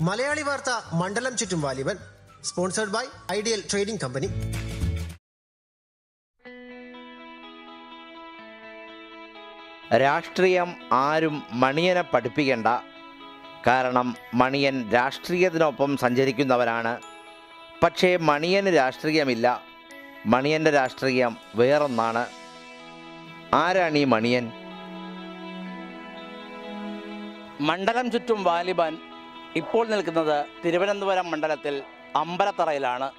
മലയാളി വാർത്ത മണ്ഡലം ചുറ്റും Vaaliban sponsored by ideal trading company. രാഷ്ട്രീയം ആരും മണിയനെ പഠിപ്പിക്കേണ്ട. കാരണം മണിയൻ രാഷ്ട്രീയത്തിനൊപ്പം സഞ്ചരിക്കുന്നവരാണ്. പക്ഷേ മണിയന് രാഷ്ട്രീയമില്ല. മണിയന്റെ രാഷ്ട്രീയം വേറൊന്നാണ്. ആരാണ് ഈ മണിയൻ? മണ്ഡലം ചുറ്റും വാലിബാൻ ഇപ്പോൾ നിൽക്കുന്നത് തിരുവനന്തപുരം മണ്ഡലത്തിൽ അമ്പലത്തറയിലാണ്.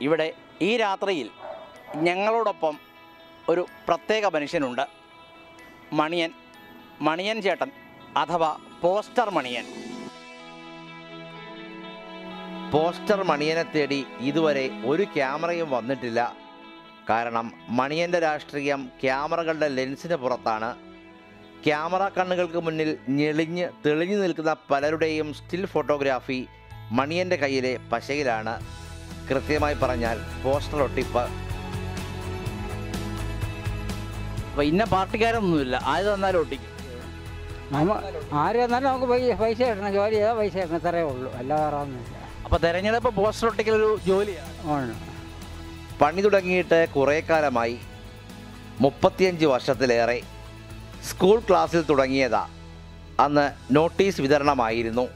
ഇവിടെ ഈ രാത്രിയിൽ ഞങ്ങളോടൊപ്പം ഒരു പ്രത്യേക മനുഷ്യനുണ്ട്. മണിയൻ മണിയൻ ചേട്ടൻ അഥവാ പോസ്റ്റർ മണിയൻ. പോസ്റ്റർ മണിയനെ തേടി ഇതുവരെ ഒരു ക്യാമറയും വന്നിട്ടില്ല. കാരണം മണിയന്റെ രാഷ്ട്രീയം ക്യാമറകളുടെ ലെൻസിന് പുറത്താണ്. ക്യാമറ കണ്ണുകൾക്ക് മുന്നിൽ ഞെളിഞ്ഞ് തെളിഞ്ഞു നിൽക്കുന്ന പലരുടെയും സ്റ്റിൽ ഫോട്ടോഗ്രാഫി മണിയന്റെ കയ്യിലെ പശയിലാണ്. കൃത്യമായി പറഞ്ഞാൽ പോസ്റ്റർ ഒട്ടിപ്പ്. അപ്പോൾ ഇന്ന പാർട്ടിക്കാരൊന്നുമില്ല. ആര് തന്നാലും ഒട്ടിക്കും. ആര് തന്നാലും നമുക്ക് പൈസ കിട്ടണം. ജോലി ചെയ്താൽ പൈസ കിട്ടണം. ഇത്രയേ ഉള്ളൂ. അല്ല വേറെ ഒന്നുമില്ല. അപ്പോൾ തെരഞ്ഞെടുപ്പ് പോസ്റ്റർ ഒട്ടിക്കൽ ഒരു ജോലിയാണ് പണി തുടങ്ങിയിട്ട് കുറേ കാലമായി. മുപ്പത്തിയഞ്ച് വർഷത്തിലേറെ സ്കൂൾ ക്ലാസ്സിൽ തുടങ്ങിയതാ. അന്ന് നോട്ടീസ് വിതരണമായിരുന്നു.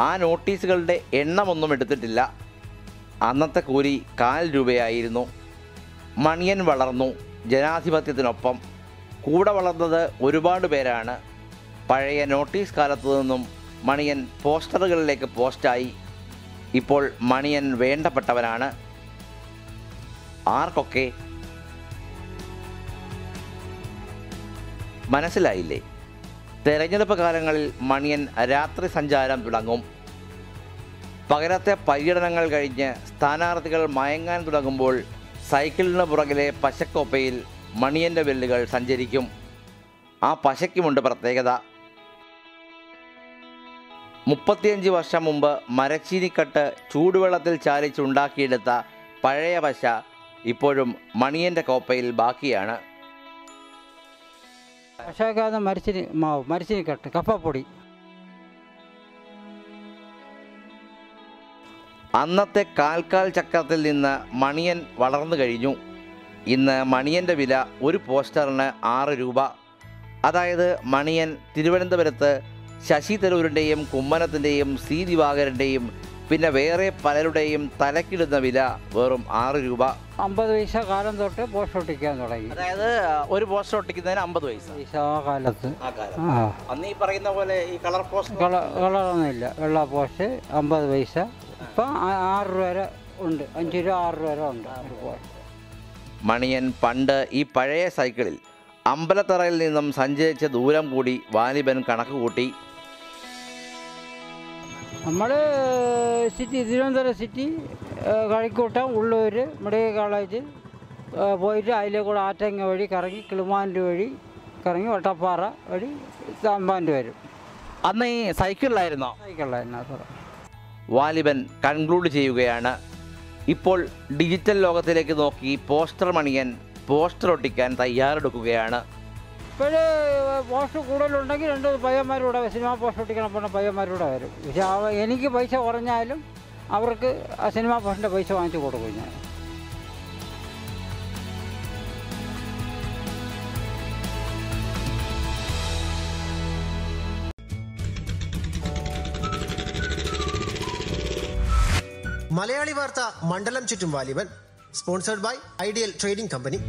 ആ നോട്ടീസുകളുടെ എണ്ണമൊന്നും എടുത്തിട്ടില്ല. അന്നത്തെ കൂലി കാൽ രൂപയായിരുന്നു. മണിയൻ വളർന്നു ജനാധിപത്യത്തിനൊപ്പം. കൂടെ വളർന്നത് ഒരുപാട് പേരാണ്. പഴയ നോട്ടീസ് കാലത്തു നിന്നും മണിയൻ പോസ്റ്ററുകളിലേക്ക് പോസ്റ്റായി. ഇപ്പോൾ മണിയൻ വേണ്ടപ്പെട്ടവനാണ്. ആർക്കൊക്കെ മനസ്സിലായില്ലേ? തെരഞ്ഞെടുപ്പ് കാലങ്ങളിൽ മണിയൻ രാത്രി സഞ്ചാരം തുടങ്ങും. പകരത്തെ പര്യടനങ്ങൾ കഴിഞ്ഞ് സ്ഥാനാർത്ഥികൾ മയങ്ങാൻ തുടങ്ങുമ്പോൾ സൈക്കിളിന് പുറകിലെ പശക്കോപ്പയിൽ മണിയന്റെ വെല്ലുകൾ സഞ്ചരിക്കും. ആ പശയ്ക്കുമുണ്ട് പ്രത്യേകത. മുപ്പത്തിയഞ്ച് വർഷം മുമ്പ് മരച്ചീനിക്കട്ട് ചൂടുവെള്ളത്തിൽ ചാലിച്ചുണ്ടാക്കിയെടുത്ത പഴയ പശ ഇപ്പോഴും മണിയന്റെ കോപ്പയിൽ ബാക്കിയാണ്. പക്ഷേക്കാതെ മരിച്ചിന് മാവ് മരിച്ചിന് കെട്ട് കപ്പപ്പൊടി. അന്നത്തെ കാൽക്കാൽ ചക്രത്തിൽ നിന്ന് മണിയൻ വളർന്നു കഴിഞ്ഞു. ഇന്ന് മണിയന്റെ വില ഒരു പോസ്റ്ററിന് ആറ് രൂപ. അതായത് മണിയൻ തിരുവനന്തപുരത്ത് ശശി തരൂരിന്റെയും കുമ്മനത്തിന്റെയും സി ദിവാകരന്റെയും പിന്നെ വേറെ പലരുടെയും തലക്കിടുന്ന വില വെറും ആറ് രൂപ. അമ്പത് പൈസ കാലം തൊട്ട് പോസ്റ്റ് ഒട്ടിക്കാൻ തുടങ്ങി. അതായത് ഒരു പോസ്റ്റ് ഒട്ടിക്കുന്നതിന് അമ്പത് പൈസ. പൈസ ആ കാലത്ത്. അന്ന് ഈ പറയുന്ന പോലെ ഈ കളർ പോസ്റ്റർ കള കളറൊന്നുമില്ല. വെള്ള പോസ്റ്റ് അമ്പത് പൈസ. ഇപ്പം ആറ് രൂപ വരെ ഉണ്ട്. അഞ്ച് രൂപ ആറ് രൂപ വരെ ഉണ്ട് പോസ്റ്റ് മണിയൻ പണ്ട് ഈ പഴയ സൈക്കിളിൽ അമ്പലത്തറയിൽ നിന്നും സഞ്ചരിച്ച ദൂരം കൂടി വാലിബൻ കണക്ക് കൂട്ടി നമ്മൾ city Thiruvananthapuram city Kazhakoottam Ulloor medical college പോയിട്ട് അതിലെ കൂടെ ആറ്റങ്ങ വഴി കറങ്ങി കിളിമാന്റെ വഴി കറങ്ങി വട്ടപ്പാറ വഴി സാമ്പാന്റെ വരും. അന്ന് ഈ സൈക്കിളിലായിരുന്നോ? സൈക്കിളിലായിരുന്നു സാറ വാലിബൻ കൺക്ലൂഡ് ചെയ്യുകയാണ്. ഇപ്പോൾ ഡിജിറ്റൽ ലോകത്തിലേക്ക് നോക്കി പോസ്റ്റർ മണിയൻ പോസ്റ്റർ ഒട്ടിക്കാൻ തയ്യാറെടുക്കുകയാണ്. ഇപ്പോഴ് പോസ്റ്റ് കൂടുതലുണ്ടെങ്കിൽ രണ്ട് പയ്യന്മാരൂടെ സിനിമ പോസ്റ്റ് ഒട്ടിക്കണം പറഞ്ഞ പയ്യന്മാരൂടെ വരും. പക്ഷെ എനിക്ക് പൈസ കുറഞ്ഞാലും അവർക്ക് ആ സിനിമ പോസ്റ്റിന്റെ പൈസ വാങ്ങിച്ചു കൊടുക്കും ഞാൻ. മലയാളി വാർത്ത മണ്ഡലം ചുറ്റും Vaaliban. Sponsored by ideal trading company.